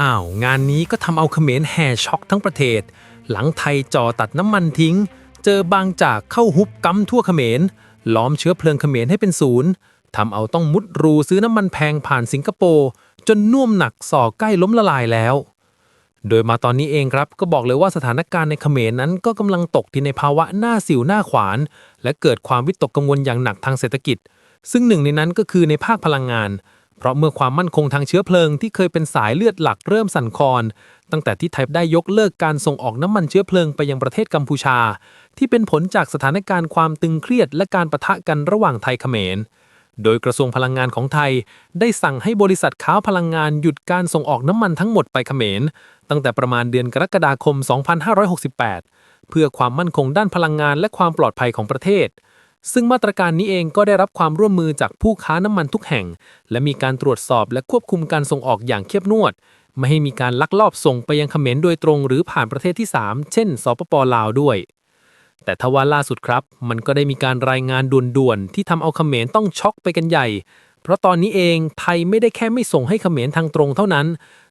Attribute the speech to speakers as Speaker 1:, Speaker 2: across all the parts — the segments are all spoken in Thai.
Speaker 1: อ้าว งานนี้ก็ทำเอาเขมรแห่ช็อกทั้งประเทศ หลังไทยจอตัดน้ำมันทิ้ง เจอบางจากเข้าฮุบกำทั่วเขมร ล้อมเชื้อเพลิงเขมรให้เป็นศูนย์ทำเอาต้องมุดรูซื้อน้ำมันแพงผ่านสิงคโปร์จนน่วมหนักส่อใกล้ล้มละลายแล้ว โดยมาตอนนี้เองครับก็บอกเลยว่าสถานการณ์ในเขมรนั้นก็กำลังตกที่ในภาวะหน้าสิวหน้าขวาน และเกิดความวิตกกังวลอย่างหนักทางเศรษฐกิจ ซึ่งหนึ่งในนั้นก็คือในภาคพลังงาน เพราะเมื่อความมั่นคงทางเชื้อเพลิงที่เคยเป็นสายเลือดหลักเริ่มสั่นคลอน ตั้งแต่ที่ไทยได้ยกเลิกการส่งออกน้ำมันเชื้อเพลิงไปยังประเทศกัมพูชา ที่เป็นผลจากสถานการณ์ความตึงเครียดและการปะทะกันระหว่างไทยเขมร โดยกระทรวงพลังงานของไทย ได้สั่งให้บริษัทค้าพลังงานหยุดการส่งออกน้ำมันทั้งหมดไปเขมร ตั้งแต่ประมาณเดือนกรกฎาคม 2568 เพื่อความมั่นคงด้านพลังงานและความปลอดภัยของประเทศ ซึ่งมาตรการนี้เองก็ได้รับความร่วมมือจากผู้ค้าน้ำมันทุกแห่ง และมีการตรวจสอบและควบคุมการส่งออกอย่างเข้มงวด ไม่ให้มีการลักลอบส่งไปยังเขมรโดยตรงหรือผ่านประเทศที่ 3 เช่น สปปลาวด้วย แต่ทว่าล่าสุดครับ มันก็ได้มีการรายงานด่วนๆ ที่ทำเอาเขมรต้องช็อกไปกันใหญ่ เพราะตอนนี้เองไทยไม่ได้แค่ไม่ส่งให้เขมรทางตรงเท่านั้น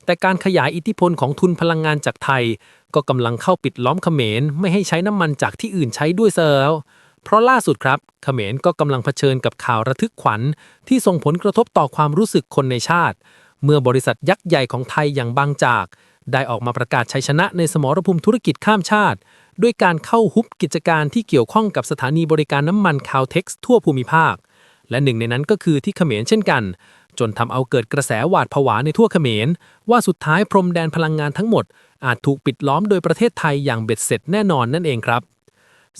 Speaker 1: แต่การขยายอิทธิพลของทุนพลังงานจากไทย ก็กำลังเข้าปิดล้อมเขมรไม่ให้ใช้น้ำมันจากที่อื่นใช้ด้วยเสียแล้ว เพราะล่าสุดครับเขมรก็กำลังเผชิญกับข่าวระทึกขวัญ ที่ส่งผลกระทบต่อความรู้สึกคนในชาติ เมื่อบริษัทยักษ์ใหญ่ของไทยอย่างบางจาก ได้ออกมาประกาศชัยชนะในสมรภูมิธุรกิจข้ามชาติ ด้วยการเข้าฮุบกิจการที่เกี่ยวข้องกับสถานีบริการน้ำมันคาวเท็กซ์ทั่วภูมิภาค และหนึ่งในนั้นก็คือที่เขมรเช่นกัน จนทำเอาเกิดกระแสหวาดผวาในทั่วเขมร ว่าสุดท้ายพรมแดนพลังงานทั้งหมด อาจถูกปิดล้อมโดยประเทศไทยอย่างเบ็ดเสร็จแน่นอนนั่นเองครับ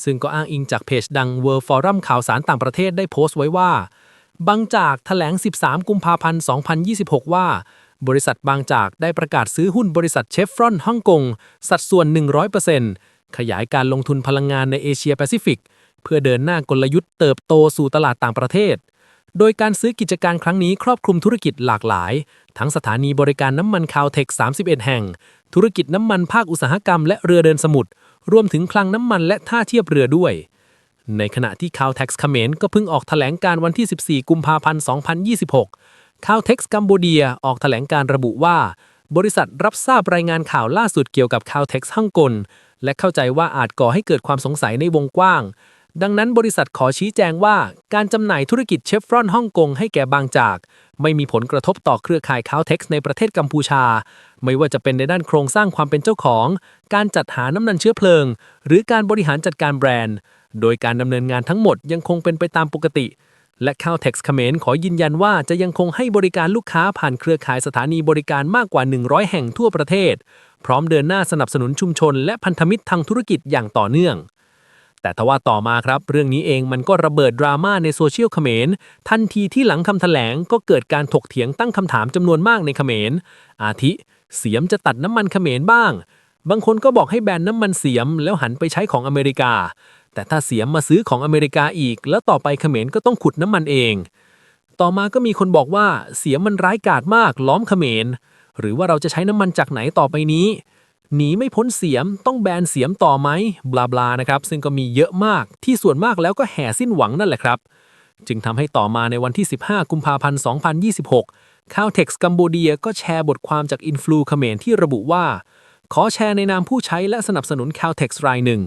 Speaker 1: ซึ่งก็อ้างอิงจากเพจดัง World Forum ข่าวสารต่างประเทศได้โพสต์ไว้ว่า บางจากแถลง 13 กุมภาพันธ์ 2026 ว่า บริษัทบางจากได้ประกาศซื้อหุ้นบริษัทเชฟรอนฮ่องกง สัดส่วน 100%ขยายการลงทุนพลังงานในเอเชียแปซิฟิก เพื่อเดินหน้ากลยุทธ์เติบโตสู่ตลาดต่างประเทศ โดยการซื้อกิจการครั้งนี้ครอบคลุมธุรกิจหลากหลาย ทั้งสถานีบริการน้ำมันคาวเทค 31 แห่ง ธุรกิจน้ำมันภาคอุตสาหกรรมและเรือเดินสมุทรรวมถึงคลังน้ำมันและท่าเทียบเรือด้วย ในขณะที่คาวเท็กซ์เขมรก็เพิ่งออกแถลงการวันที่ 14 กุมภาพันธ์ 2026คาวเท็กซ์กัมพูเดียออกแถลงการระบุว่า บริษัทรับทราบรายงานข่าวล่าสุดเกี่ยวกับคาวเท็กซ์ฮ่องกงและเข้าใจว่าอาจก่อให้เกิดความสงสัยในวงกว้าง ดังนั้นบริษัทขอชี้แจงว่า การจำหน่ายธุรกิจเชฟรอนฮ่องกงให้แก่บางจาก ไม่มีผลกระทบต่อเครือข่ายคาวเท็กซ์ในประเทศกัมพูชา ไม่ว่าจะเป็นในด้านโครงสร้างความเป็นเจ้าของ การจัดหาน้ำมันเชื้อเพลิง หรือการบริหารจัดการแบรนด์ โดยการดำเนินงานทั้งหมดยังคงเป็นไปตามปกติ และคาวเท็กซ์เขมรขอยืนยันว่าจะยังคงให้บริการลูกค้าผ่านเครือข่ายสถานีบริการมากกว่า 100 แห่งทั่วประเทศ พร้อมเดินหน้าสนับสนุนชุมชน และพันธมิตรทางธุรกิจอย่างต่อเนื่อง แต่ทว่าต่อมาครับ เรื่องนี้เองมันก็ระเบิดดราม่าในโซเชียลเขมร ทันทีที่หลังคำแถลงก็เกิดการถกเถียงตั้งคำถามจำนวนมากในเขมร อาทิ เสียมจะตัดน้ำมันเขมรบ้าง บางคนก็บอกให้แบนน้ำมันเสียมแล้วหันไปใช้ของอเมริกา แต่ถ้าเสียมมาซื้อของอเมริกาอีก แล้วต่อไปเขมรก็ต้องขุดน้ำมันเอง ต่อมาก็มีคนบอกว่าเสียมมันร้ายกาจมากล้อมเขมร หรือว่าเราจะใช้น้ำมันจากไหนต่อไปนี้ หนีไม่พ้นเสียมต้องแบนเสียมต่อไหมบลาบลานะครับ ซึ่งก็มีเยอะมากที่ส่วนมากแล้วก็แห่สิ้นหวังนั่นแหละครับ จึงทำให้ต่อมาในวันที่ 15 กุมภาพันธ์ 2026ข้าวเท็กซ์กัมพูเดียก็แชร์บทความจากอินฟลูเขมรที่ระบุว่า ขอแชร์ในนามผู้ใช้และสนับสนุนข้าวเท็กซ์รายหนึ่ง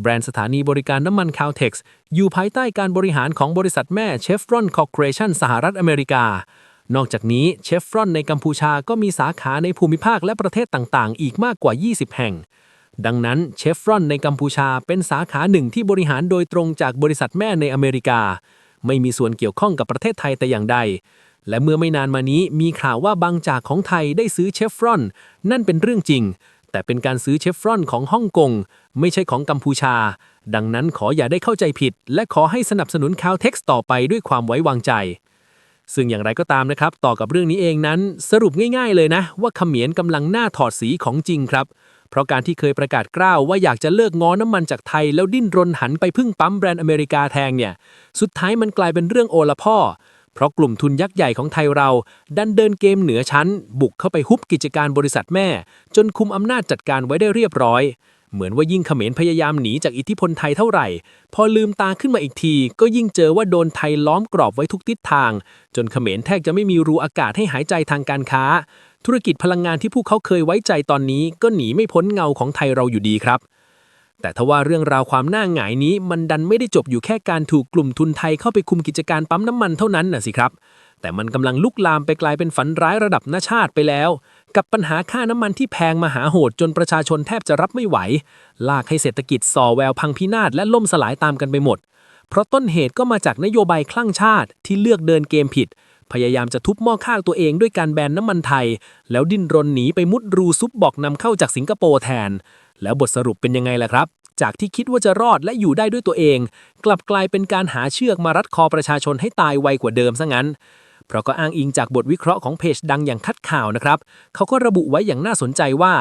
Speaker 1: แบรนด์สถานีบริการน้ำมันคาวเท็กซ์อยู่ภายใต้การบริหารของบริษัทแม่เชฟรอนคอร์ปอเรชั่นสหรัฐอเมริกา นอกจากนี้เชฟรอนในกัมพูชาก็มีสาขาในภูมิภาคและประเทศต่างๆ อีกมากกว่า 20 แห่ง ดังนั้นเชฟรอนในกัมพูชาเป็นสาขาหนึ่งที่บริหารโดยตรงจากบริษัทแม่ในอเมริกา ไม่มีส่วนเกี่ยวข้องกับประเทศไทยแต่อย่างใด และเมื่อไม่นานมานี้มีข่าวว่าบางจากของไทยได้ซื้อเชฟรอน นั่นเป็นเรื่องจริง แต่เป็นการซื้อเชฟรอนของฮ่องกงไม่ใช่ของกัมพูชา ดังนั้นขออย่าได้เข้าใจผิด และขอให้สนับสนุนคาวเท็กซ์ต่อไปด้วยความไว้วางใจ ซึ่งอย่างไรก็ตามนะครับ ต่อกับเรื่องนี้เองนั้น สรุปง่ายๆเลยนะ ว่าเขมรกำลังหน้าถอดสีของจริงครับ เพราะการที่เคยประกาศกล้าวว่าอยากจะเลิกง้อน้ำมันจากไทย แล้วดิ้นรนหันไปพึ่งปั๊มแบรนด์อเมริกาแทงเนี่ย สุดท้ายมันกลายเป็นเรื่องโอละพ่อ เพราะกลุ่มทุนยักษ์ใหญ่ของไทยเรา ดันเดินเกมเหนือชั้น บุกเข้าไปฮุบกิจการบริษัทแม่ จนคุมอำนาจจัดการไว้ได้เรียบร้อย เหมือนว่ายิ่งเขมรพยายามหนีจากอิทธิพลไทยเท่าไหร่ พอลืมตาขึ้นมาอีกที ก็ยิ่งเจอว่าโดนไทยล้อมกรอบไว้ทุกทิศทาง จนเขมรแทบจะไม่มีรูอากาศให้หายใจทางการค้า ธุรกิจพลังงานที่พวกเขาเคยไว้ใจตอนนี้ ก็หนีไม่พ้นเงาของไทยเราอยู่ดีครับ แต่ทว่าเรื่องราวความน่าหงายนี้มันดันไม่ได้จบอยู่แค่การถูกกลุ่มทุนไทยเข้าไปคุมกิจการปั๊มน้ำมันเท่านั้นนะสิครับ แต่มันกำลังลุกลามไปกลายเป็นฝันร้ายระดับนาชาติไปแล้ว กับปัญหาค่าน้ำมันที่แพงมหาโหดจนประชาชนแทบจะรับไม่ไหว ลากให้เศรษฐกิจส่อแววพังพินาศและล่มสลายตามกันไปหมด เพราะต้นเหตุก็มาจากนโยบายคลั่งชาติที่เลือกเดินเกมผิด พยายามจะทุบหม้อข้าวตัวเองด้วยการแบนน้ำมันไทย แล้วดิ้นรนหนีไปมุดรูซุปบอกนำเข้าจากสิงคโปร์แทน แล้วบทสรุปเป็นยังไงล่ะครับ จากที่คิดว่าจะรอดและอยู่ได้ด้วยตัวเอง กลับกลายเป็นการหาเชือกมารัดคอประชาชนให้ตายไวกว่าเดิมซะงั้นเพราะก็อ้างอิงจากบทวิเคราะห์ของเพจดังอย่างคัดข่าวนะครับเขาก็ระบุไว้อย่างน่าสนใจว่า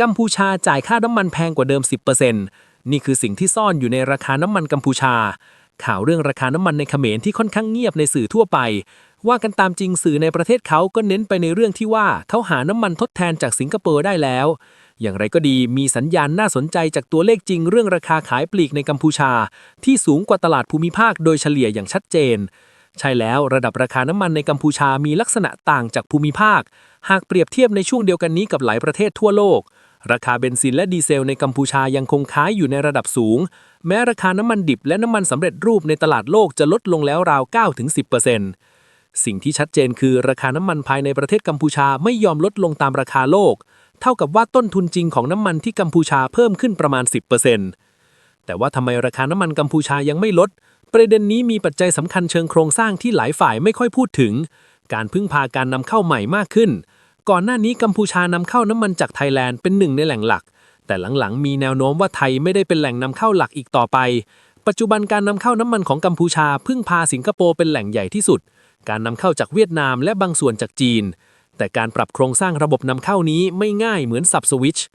Speaker 1: กัมพูชาจ่ายค่าน้ำมันแพงกว่าเดิม 10%นี่คือสิ่งที่ซ่อนอยู่ในราคาน้ำมันกัมพูชา ข่าวเรื่องราคาน้ำมันในเขมรที่ค่อนข้างเงียบในสื่อทั่วไป ว่ากันตามจริงสื่อในประเทศเขาก็เน้นไปในเรื่องที่ว่าเขาหาน้ำมันทดแทนจากสิงคโปร์ได้แล้ว อย่างไรก็ดีมีสัญญาณน่าสนใจจากตัวเลขจริงเรื่องราคาขายปลีกในกัมพูชา ที่สูงกว่าตลาดภูมิภาคโดยเฉลี่ยอย่างชัดเจน ใช่แล้วระดับราคาน้ำมันในกัมพูชามีลักษณะต่างจากภูมิภาค หากเปรียบเทียบในช่วงเดียวกันนี้กับหลายประเทศทั่วโลกราคาเบนซินและดีเซลในกัมพูชายังคงค้ายอยู่ในระดับสูง แม้ราคาน้ำมันดิบและน้ำมันสำเร็จรูปในตลาดโลกจะลดลงแล้วราว 9-10% สิ่งที่ชัดเจนคือราคาน้ำมันภายในประเทศกัมพูชาไม่ยอมลดลงตามราคาโลก เท่ากับว่าต้นทุนจริงของน้ำมันที่กัมพูชาเพิ่มขึ้นประมาณ 10%แต่ว่าทำไมราคาน้ำมันกัมพูชายังไม่ลด ประเด็นนี้มีปัจจัยสำคัญเชิงโครงสร้างที่หลายฝ่ายไม่ค่อยพูดถึง การพึ่งพาการนำเข้าใหม่มากขึ้น ก่อนหน้านี้กัมพูชานำเข้าน้ำมันจากไทยแลนด์เป็นหนึ่งในแหล่งหลัก แต่หลังๆ มีแนวโน้มว่าไทยไม่ได้เป็นแหล่งนำเข้าหลักอีกต่อไป ปัจจุบันการนำเข้าน้ำมันของกัมพูชาพึ่งพาสิงคโปร์เป็นแหล่งใหญ่ที่สุด การนำเข้าจากเวียดนามและบางส่วนจากจีน แต่การปรับโครงสร้างระบบนำเข้านี้ไม่ง่ายเหมือนสับสวิตช์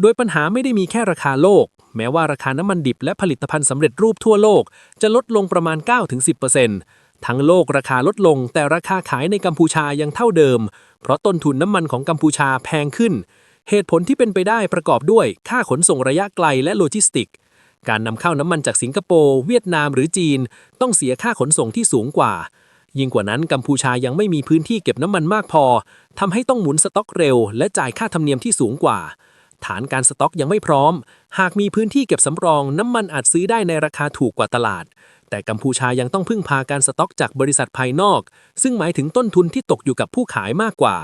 Speaker 1: โดยปัญหาไม่ได้มีแค่ราคาโลก แม้ว่าราคาน้ำมันดิบและผลิตภัณฑ์สำเร็จรูปทั่วโลก จะลดลงประมาณ 9-10%ทั้งโลกราคาลดลง แต่ราคาขายในกัมพูชายังเท่าเดิม เพราะต้นทุนน้ำมันของกัมพูชาแพงขึ้น เหตุผลที่เป็นไปได้ประกอบด้วย ค่าขนส่งระยะไกลและโลจิสติก การนำเข้าน้ำมันจากสิงคโปร์เวียดนามหรือจีน ต้องเสียค่าขนส่งที่สูงกว่า ยิ่งกว่านั้นกัมพูชายังไม่มีพื้นที่เก็บน้ำมันมากพอทำให้ต้องหมุนสต็อกเร็ว และจ่ายค่าธรรมเนียมที่สูงกว่า ฐานการสต็อกยังไม่พร้อม หากมีพื้นที่เก็บสำรองน้ำมันอาจซื้อได้ในราคาถูกกว่าตลาด แต่กัมพูชายังต้องพึ่งพาการสต็อกจากบริษัทภายนอก ซึ่งหมายถึงต้นทุนที่ตกอยู่กับผู้ขายมากกว่า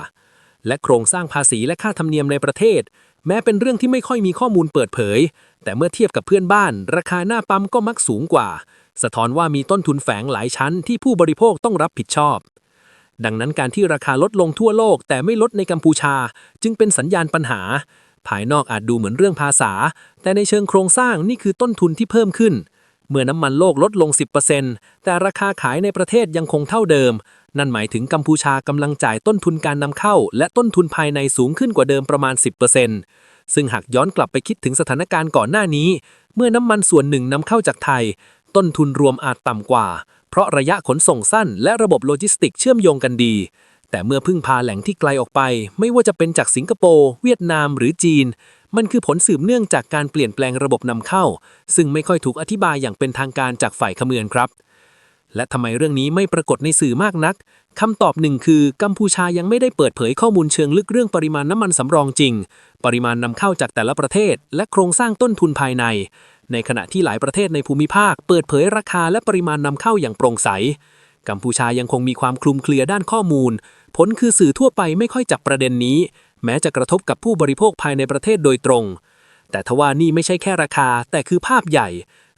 Speaker 1: และโครงสร้างภาษีและค่าธรรมเนียมในประเทศ แม้เป็นเรื่องที่ไม่ค่อยมีข้อมูลเปิดเผย แต่เมื่อเทียบกับเพื่อนบ้าน ราคาหน้าปั๊มก็มักสูงกว่า สะท้อนว่ามีต้นทุนแฝงหลายชั้นที่ผู้บริโภคต้องรับผิดชอบ ดังนั้นการที่ราคาลดลงทั่วโลก แต่ไม่ลดในกัมพูชา จึงเป็นสัญญาณปัญหา ภายนอกอาจดูเหมือนเรื่องภาษา แต่ในเชิงโครงสร้างนี่คือต้นทุนที่เพิ่มขึ้น เมื่อน้ำมันโลกลดลง 10%แต่ราคาขายในประเทศยังคงเท่าเดิม นั่นหมายถึงกัมพูชากำลังจ่ายต้นทุนการนำเข้า และต้นทุนภายในสูงขึ้นกว่าเดิมประมาณ 10%ซึ่งหากย้อนกลับไปคิดถึงสถานการณ์ก่อนหน้านี้ เมื่อน้ำมันส่วนหนึ่งนำเข้าจากไทย ต้นทุนรวมอาจต่ำกว่า เพราะระยะขนส่งสั้นและระบบโลจิสติกเชื่อมโยงกันดี แต่เมื่อพึ่งพาแหล่งที่ไกลออกไป ไม่ว่าจะเป็นจากสิงคโปร์เวียดนามหรือจีน มันคือผลสืบเนื่องจากการเปลี่ยนแปลงระบบนำเข้า ซึ่งไม่ค่อยถูกอธิบายอย่างเป็นทางการจากฝ่ายขมือนครับ และทำไมเรื่องนี้ไม่ปรากฏในสื่อมากนักคำตอบหนึ่งคือกัมพูชายังไม่ได้เปิดเผยข้อมูลเชิงลึกเรื่องปริมาณน้ำมันสำรองจริง ปริมาณนำเข้าจากแต่ละประเทศ และโครงสร้างต้นทุนภายใน ในขณะที่หลายประเทศในภูมิภาค เปิดเผยราคาและปริมาณนำเข้าอย่างโปร่งใส กัมพูชายังคงมีความคลุมเครือด้านข้อมูล ผลคือสื่อทั่วไปไม่ค่อยจับประเด็นนี้ แม้จะกระทบกับผู้บริโภคภายในประเทศโดยตรง แต่ทว่านี่ไม่ใช่แค่ราคา แต่คือภาพใหญ่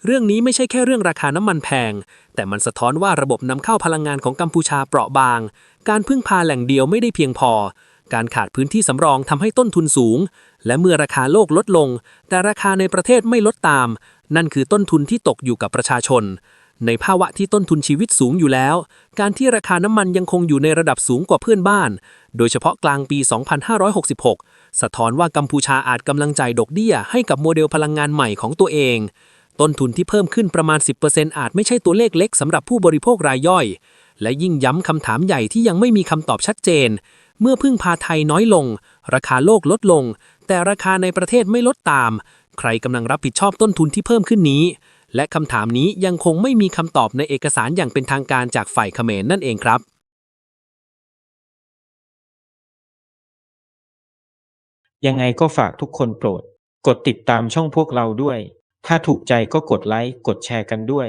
Speaker 1: เรื่องนี้ไม่ใช่แค่เรื่องราคาน้ำมันแพง แต่มันสะท้อนว่าระบบนำเข้าพลังงานของกัมพูชาเปราะบาง การพึ่งพาแหล่งเดียวไม่ได้เพียงพอ การขาดพื้นที่สำรองทำให้ต้นทุนสูง และเมื่อราคาโลกลดลง แต่ราคาในประเทศไม่ลดตาม นั่นคือต้นทุนที่ตกอยู่กับประชาชน ในภาวะที่ต้นทุนชีวิตสูงอยู่แล้ว การที่ราคาน้ำมันยังคงอยู่ในระดับสูงกว่าเพื่อนบ้าน โดยเฉพาะกลางปี 2566 สะท้อนว่ากัมพูชาอาจกำลังใจดอกเบี้ยให้กับโมเดลพลังงานใหม่ของตัวเองต้นทุนที่เพิ่มขึ้นประมาณ 10%อาจไม่ใช่ตัวเลขเล็กสำหรับผู้บริโภครายย่อย และยิ่งย้ำคำถามใหญ่ที่ยังไม่มีคำตอบชัดเจน เมื่อพึ่งพาไทยน้อยลง ราคาโลกลดลง แต่ราคาในประเทศไม่ลดตาม ใครกำลังรับผิดชอบต้นทุนที่เพิ่มขึ้นนี้ และคำถามนี้ยังคงไม่มีคำตอบในเอกสารอย่างเป็นทางการจากฝ่ายเขมรนั่นเองครับ
Speaker 2: ยังไงก็ฝากทุกคนโปรด กดติดตามช่องพวกเราด้วย ถ้าถูกใจก็กดไลค์ กดแชร์กันด้วย